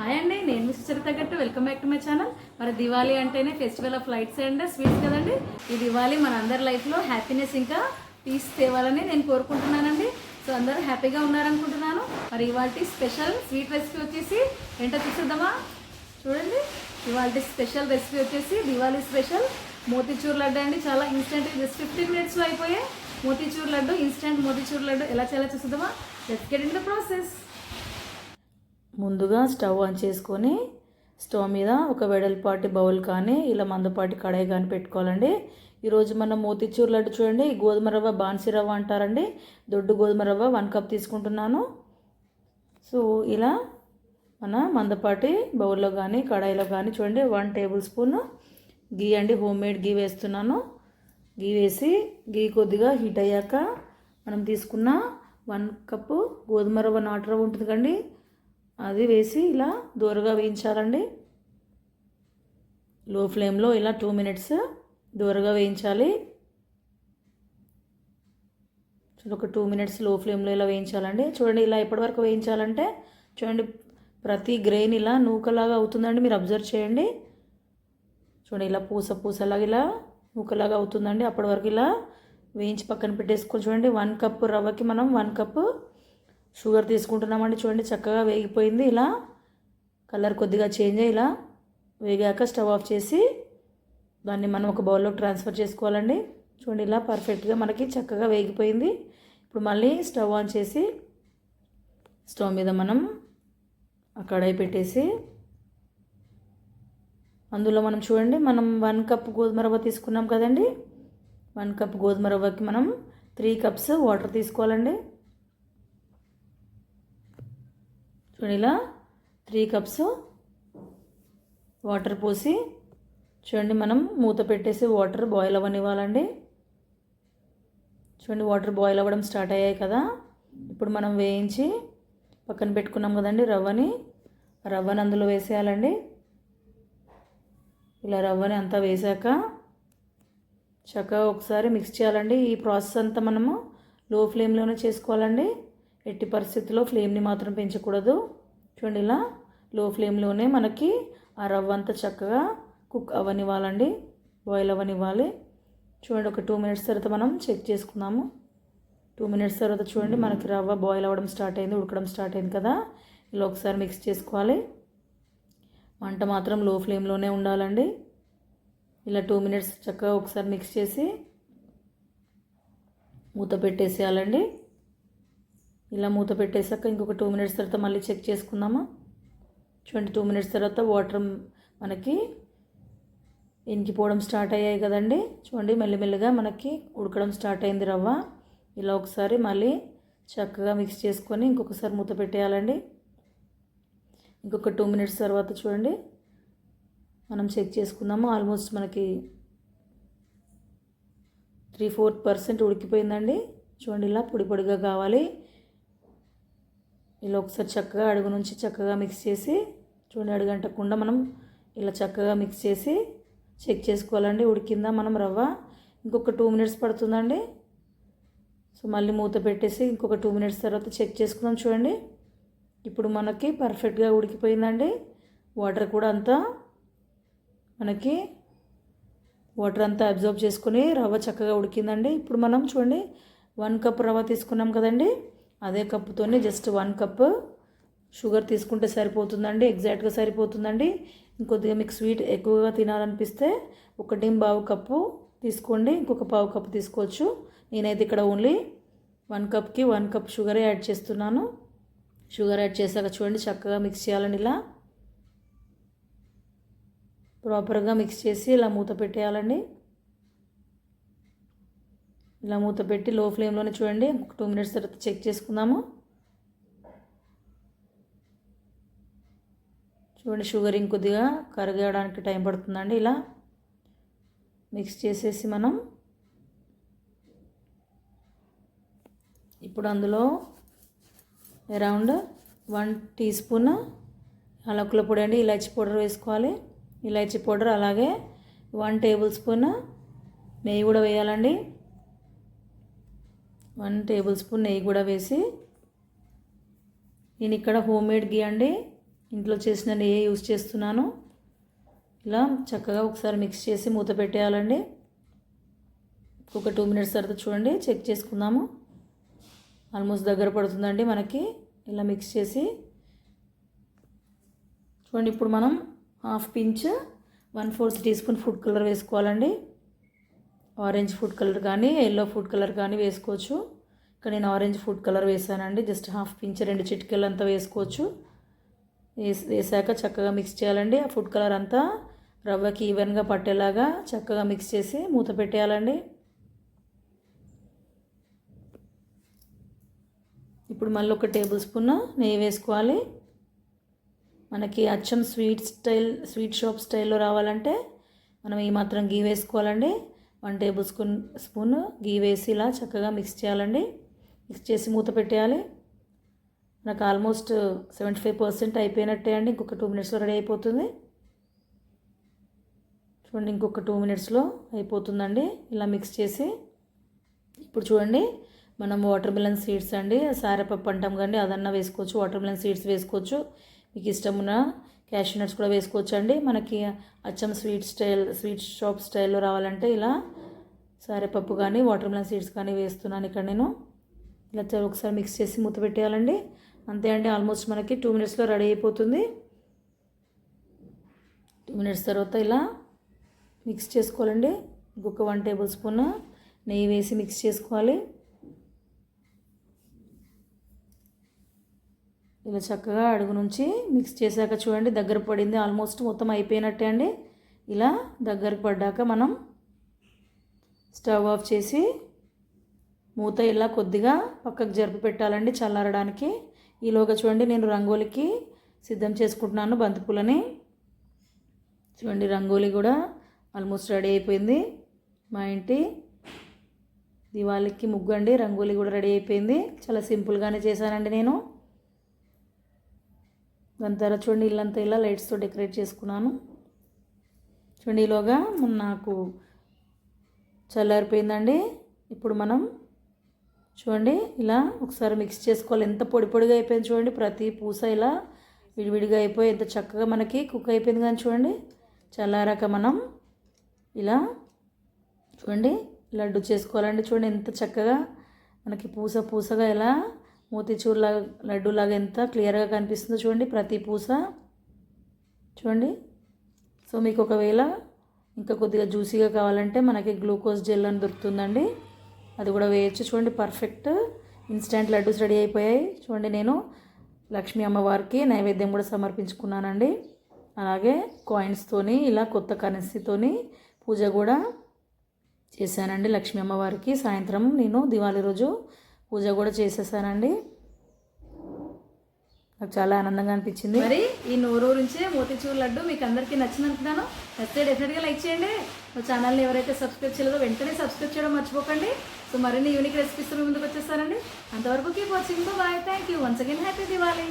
Hi అండి నేను మిస్ తగ్గట్టు welcome back to my channel మరి దివాళీ అంటేనే festival of lights and sweets కదండి. ఈ దివాళీ మన అందరి లైఫ్లో హ్యాపీనెస్ ఇంకా పీస్ తేవాలని నేను కోరుకుంటున్నానండి. సో అందరూ హ్యాపీగా ఉన్నారనుకుంటున్నాను. మరి ఇవాళ స్పెషల్ స్వీట్ రెసిపీ వచ్చేసి ఏంటో చూసేద్దామా? చూడండి. ఇవాళ స్పెషల్ రెసిపీ వచ్చేసి దివాళీ స్పెషల్ మోతీచూర్ లడ్డు అండి. చాలా ఇన్స్టెంట్ జస్ట్ ఫిఫ్టీన్ మినిట్స్లో అయిపోయాయి. మోతీచూర్ లడ్డు ఇన్స్టెంట్ మోతీచూర్ లడ్డు. ఎలా చేయాలో చూసేద్దామా? Let's get in the process ముందుగా స్టవ్ ఆన్ చేసుకొని స్టవ్ మీద ఒక వెడల్పాటి బౌల్ కానీ ఇలా మందపాటి కడాయి కానీ పెట్టుకోవాలండి. ఈరోజు మనం మోతిచూర్ లడ్డు చూడండి. గోధుమ రవ్వ బాన్సీ రవ్వ అంటారండి. దొడ్డు గోధుమ రవ్వ వన్ కప్ తీసుకుంటున్నాను. సో ఇలా మన మందపాటి బౌల్లో కానీ కడాయిలో కానీ చూడండి. వన్ టేబుల్ స్పూన్ గీ అండి. హోమ్ మేడ్ గీ వేస్తున్నాను. గీ వేసి గీ కొద్దిగా హీట్ అయ్యాక మనం తీసుకున్న వన్ కప్పు గోధుమ రవ్వ నాటు రవ్వ ఉంటుంది కండి అది వేసి ఇలా దూరగా వేయించాలండి. లో ఫ్లేమ్లో ఇలా టూ మినిట్స్ దూరగా వేయించాలి. ఒక టూ మినిట్స్లో ఫ్లేమ్లో ఇలా వేయించాలండి. చూడండి ఇలా ఎప్పటివరకు వేయించాలంటే చూడండి ప్రతి గ్రెయిన్ ఇలా నూకలాగా అవుతుందండి. మీరు అబ్జర్వ్ చేయండి. చూడండి ఇలా పూస పూసలాగా ఇలా నూకలాగా అవుతుందండి. అప్పటి వరకు ఇలా వేయించి పక్కన పెట్టేసుకొని చూడండి వన్ కప్పు రవ్వకి మనం వన్ కప్పు షుగర్ తీసుకుంటున్నామండి చూడండి చక్కగా వేగిపోయింది. ఇలా కలర్ కొద్దిగా చేంజ్ అయ్యి ఇలా వేగాక స్టవ్ ఆఫ్ చేసి దాన్ని మనం ఒక బౌల్లోకి ట్రాన్స్ఫర్ చేసుకోవాలండి. చూడండి ఇలా పర్ఫెక్ట్గా మనకి చక్కగా వేగిపోయింది. ఇప్పుడు మళ్ళీ స్టవ్ ఆన్ చేసి స్టవ్ మీద మనం కడాయి పెట్టేసి అందులో మనం చూడండి మనం వన్ కప్ గోధుమ రవ్వ తీసుకున్నాం కదండి. వన్ కప్ గోధుమ రవ్వకి మనం త్రీ కప్స్ వాటర్ తీసుకోవాలండి. చూడండి ఇలా త్రీ కప్స్ వాటర్ పోసి చూడండి మనం మూత పెట్టేసి వాటర్ బాయిల్ అవ్వనివ్వాలండి. చూడండి వాటర్ బాయిల్ అవ్వడం స్టార్ట్ అయ్యాయి కదా. ఇప్పుడు మనం వేయించి పక్కన పెట్టుకున్నాం కదండి రవ్వని. రవ్వని అందులో వేసేయాలండి. ఇలా రవ్వని అంతా వేసాక చక్కగా ఒకసారి మిక్స్ చేయాలండి. ఈ ప్రాసెస్ అంతా మనము లో ఫ్లేమ్లోనే చేసుకోవాలండి. ఎట్టి పరిస్థితుల్లో ఫ్లేమ్ని మాత్రం పెంచకూడదు. చూడండి ఇలా లో ఫ్లేమ్లోనే మనకి ఆ రవ్వ అంతా చక్కగా కుక్ అవ్వనివ్వాలండి బాయిల్ అవ్వనివ్వాలి చూడండి ఒక టూ మినిట్స్ తర్వాత మనం చెక్ చేసుకుందాము. టూ మినిట్స్ తర్వాత చూడండి మనకి రవ్వ బాయిల్ అవ్వడం స్టార్ట్ అయింది ఉడకడం స్టార్ట్ అయింది కదా. ఇలా ఒకసారి మిక్స్ చేసుకోవాలి. వంట మాత్రం లో ఫ్లేమ్లోనే ఉండాలండి. ఇలా టూ మినిట్స్ చక్కగా ఒకసారి మిక్స్ చేసి మూత పెట్టేసేయాలండి. ఇలా మూత పెట్టేసాక ఇంకొక టూ మినిట్స్ తర్వాత మళ్ళీ చెక్ చేసుకుందామా? చూడండి టూ మినిట్స్ తర్వాత వాటర్ మనకి ఇంకిపోవడం స్టార్ట్ అయ్యాయి కదండి. చూడండి మెల్లిమెల్లిగా మనకి ఉడకడం స్టార్ట్ అయింది రవ్వ. ఇలా ఒకసారి మళ్ళీ చక్కగా మిక్స్ చేసుకొని ఇంకొకసారి మూత పెట్టేయాలండి. ఇంకొక టూ మినిట్స్ తర్వాత చూడండి మనం చెక్ చేసుకుందాము? ఆల్మోస్ట్ మనకి త్రీ ఫోర్ పర్సెంట్ ఉడికిపోయిందండి. చూడండి ఇలా పొడి పొడిగా కావాలి. ఇలా ఒకసారి చక్కగా అడుగు నుంచి చక్కగా మిక్స్ చేసి చూడండి అడుగంటకుండా మనం ఇలా చక్కగా మిక్స్ చేసి చెక్ చేసుకోవాలండి. ఉడికిందా మనం రవ్వ? ఇంకొక టూ మినిట్స్ పడుతుందండి. సో మళ్ళీ మూత పెట్టేసి ఇంకొక టూ మినిట్స్ తర్వాత చెక్ చేసుకుందాం చూడండి. ఇప్పుడు మనకి పర్ఫెక్ట్గా ఉడికిపోయిందండి. వాటర్ కూడా అంతా మనకి వాటర్ అంతా అబ్జర్వ్ చేసుకుని రవ్వ చక్కగా ఉడికిందండి. ఇప్పుడు మనం చూడండి వన్ కప్ రవ్వ తీసుకున్నాం కదండి. అదే కప్పుతోనే జస్ట్ వన్ కప్ షుగర్ తీసుకుంటే సరిపోతుందండి ఎగ్జాక్ట్గా సరిపోతుందండి. ఇంకొద్దిగా మీకు స్వీట్ ఎక్కువగా తినాలనిపిస్తే ఒకటి బావు కప్పు తీసుకోండి ఇంకొక పావు కప్పు తీసుకోవచ్చు. నేనైతే ఇక్కడ ఓన్లీ వన్ కప్కి వన్ కప్ షుగరే యాడ్ చేస్తున్నాను. షుగర్ యాడ్ చేశాక చూడండి చక్కగా మిక్స్ చేయాలండి ఇలా ప్రాపర్గా మిక్స్ చేసి ఇలా మూత పెట్టేయాలండి. ఇలా మూత పెట్టి లో ఫ్లేమ్లోనే చూడండి. ఒక టూ మినిట్స్ తర్వాత చెక్ చేసుకుందాము. చూడండి షుగర్ ఇంకొద్దిగా కరగడానికి టైం పడుతుందండి ఇలా. మిక్స్ చేసేసి మనం ఇప్పుడు అందులో అరౌండ్ వన్ టీ స్పూన్ అలకుల పొడి అండి. ఇలాచి పౌడర్ వేసుకోవాలి. ఇలాచి పౌడర్ అలాగే వన్ టేబుల్ స్పూన్ నెయ్యి కూడా వేయాలండి. వన్ టేబుల్ స్పూన్ నెయ్యి కూడా వేసి నేను ఇక్కడ హోమ్ మేడ్ గీ అండి. ఇంట్లో చేసిన నెయ్యి యూజ్ చేస్తున్నాను. ఇలా చక్కగా ఒకసారి మిక్స్ చేసి మూత పెట్టేయాలండి. ఒక టూ మినిట్స్ తర్వాత చూడండి చెక్ చేసుకుందాము. ఆల్మోస్ట్ దగ్గర పడుతుందండి మనకి. ఇలా మిక్స్ చేసి చూడండి ఇప్పుడు మనం half pinch one fourth teaspoon food colour వేసుకోవాలండి. ఆరెంజ్ ఫుడ్ కలర్ కానీ ఎల్లో ఫుడ్ కలర్ కానీ వేసుకోవచ్చు. ఇక్కడ నేను ఆరెంజ్ ఫుడ్ కలర్ వేసానండి. జస్ట్ హాఫ్ పించ్ రెండు చిటికలు అంతా వేసుకోవచ్చు. వేసాక చక్కగా మిక్స్ చేయాలండి. ఆ ఫుడ్ కలర్ అంతా రవ్వకి ఈవెన్గా పట్టేలాగా చక్కగా మిక్స్ చేసి మూత పెట్టేయాలండి. ఇప్పుడు మళ్ళీ ఒక టేబుల్ స్పూన్ నెయ్యి వేసుకోవాలి. మనకి అచ్చం స్వీట్ స్టైల్ స్వీట్ షాప్ స్టైల్లో రావాలంటే మనం ఈ మాత్రం గీ వేసుకోవాలండి. One table spoon spoon ghee వేసి ఇలా చక్కగా మిక్స్ చేయాలండి. మిక్స్ చేసి మూత పెట్టేయాలి. నాకు ఆల్మోస్ట్ సెవెంటీ ఫైవ్ పర్సెంట్ అయిపోయినట్టే అండి. ఇంకొక టూ మినిట్స్లో రెడీ అయిపోతుంది. చూడండి ఇంకొక టూ మినిట్స్లో అయిపోతుందండి. ఇలా మిక్స్ చేసి ఇప్పుడు చూడండి మనం వాటర్ మిలన్ సీడ్స్ అండి సారపప్పు అంటాం కానీ అదన్నా వేసుకోవచ్చు వాటర్ మిలన్ సీడ్స్ వేసుకోవచ్చు. మీకు ఇష్టం క్యాషూ నట్స్ కూడా వేసుకోవచ్చు అండి మనకి అచ్చం స్వీట్ స్టైల్ స్వీట్ షాప్ స్టైల్లో రావాలంటే ఇలా సారెపప్పు కానీ వాటర్ మిలన్ సీడ్స్ కానీ వేస్తున్నాను ఇక్కడ నేను. ఇలా చ- ఒకసారి మిక్స్ చేసి మూత పెట్టేయాలండి. అంతే అండి ఆల్మోస్ట్ మనకి టూ మినిట్స్లో రెడీ అయిపోతుంది. టూ మినిట్స్ తర్వాత ఇలా మిక్స్ చేసుకోవాలండి. ఇంకొక వన్ టేబుల్ స్పూన్ నెయ్యి వేసి మిక్స్ చేసుకోవాలి. ఇలా చక్కగా అడుగు నుంచి మిక్స్ చేశాక చూడండి దగ్గర పడింది ఆల్మోస్ట్ మొత్తం అయిపోయినట్టే అండి. ఇలా దగ్గరకు పడ్డాక మనం స్టవ్ ఆఫ్ చేసి మూత ఇలా కొద్దిగా పక్కకు జరిపి పెట్టాలండి చల్లారడానికి. ఈలోగా చూడండి నేను రంగోలికి సిద్ధం చేసుకుంటున్నాను బంతిపూలని. చూడండి రంగోలి కూడా ఆల్మోస్ట్ రెడీ అయిపోయింది. మా ఇంటి దివాళికి ముగ్గు అండి రంగోలి కూడా రెడీ అయిపోయింది. చాలా సింపుల్గానే చేశానండి నేను. దాని తర్వాత చూడండి ఇల్లంతా ఇలా లైట్స్తో డెకరేట్ చేసుకున్నాను. చూడండి ఈలోగా నాకు చల్లారిపోయిందండి. ఇప్పుడు మనం చూడండి ఇలా ఒకసారి మిక్స్ చేసుకోవాలి. ఎంత పొడి పొడిగా అయిపోయింది చూడండి. ప్రతి పూస ఇలా విడివిడిగా అయిపోయి ఎంత చక్కగా మనకి కుక్ అయిపోయింది కానీ చూడండి. చల్లారాక మనం ఇలా చూడండి లడ్డు చేసుకోవాలండి. చూడండి ఎంత చక్కగా మనకి పూస పూసగా ఎలా మోతీచూర్ లాగా లడ్డు లాగా ఎంత క్లియర్గా కనిపిస్తుందో చూడండి. ప్రతి పూస చూడండి. సో మీకు ఒకవేళ ఇంకా కొద్దిగా జ్యూసీగా కావాలంటే మనకి గ్లూకోజ్ జెల్ అని దొరుకుతుందండి. అది కూడా వేయచ్చు. చూడండి పర్ఫెక్ట్. ఇన్స్టెంట్ లడ్డూస్ రెడీ అయిపోయాయి. చూడండి నేను లక్ష్మీ అమ్మవారికి నైవేద్యం కూడా సమర్పించుకున్నానండి. అలాగే కాయిన్స్తోని ఇలా కొత్త కరెన్సీతోని పూజ కూడా చేశానండి లక్ష్మీ అమ్మవారికి. సాయంత్రం నేను దివాళీ రోజు పూజ కూడా చేసేసానండి. నాకు చాలా ఆనందంగా అనిపించింది. మరి ఈ నూరూరు నుంచే మోతిచూరు లడ్డు మీకు అందరికీ నచ్చింది అనుకుంటున్నాను నచ్చితే డెఫినెట్గా లైక్ చేయండి. మా ఛానల్ని ఎవరైతే సబ్స్క్రైబ్ చేయలేదో వెంటనే సబ్స్క్రైబ్ చేయడం మర్చిపోకండి. సో మరిన్ని యూనిక్ రెసిపీస్ ముందుకు వచ్చేస్తానండి. అంతవరకు keep watching bye thank you once again happy Diwali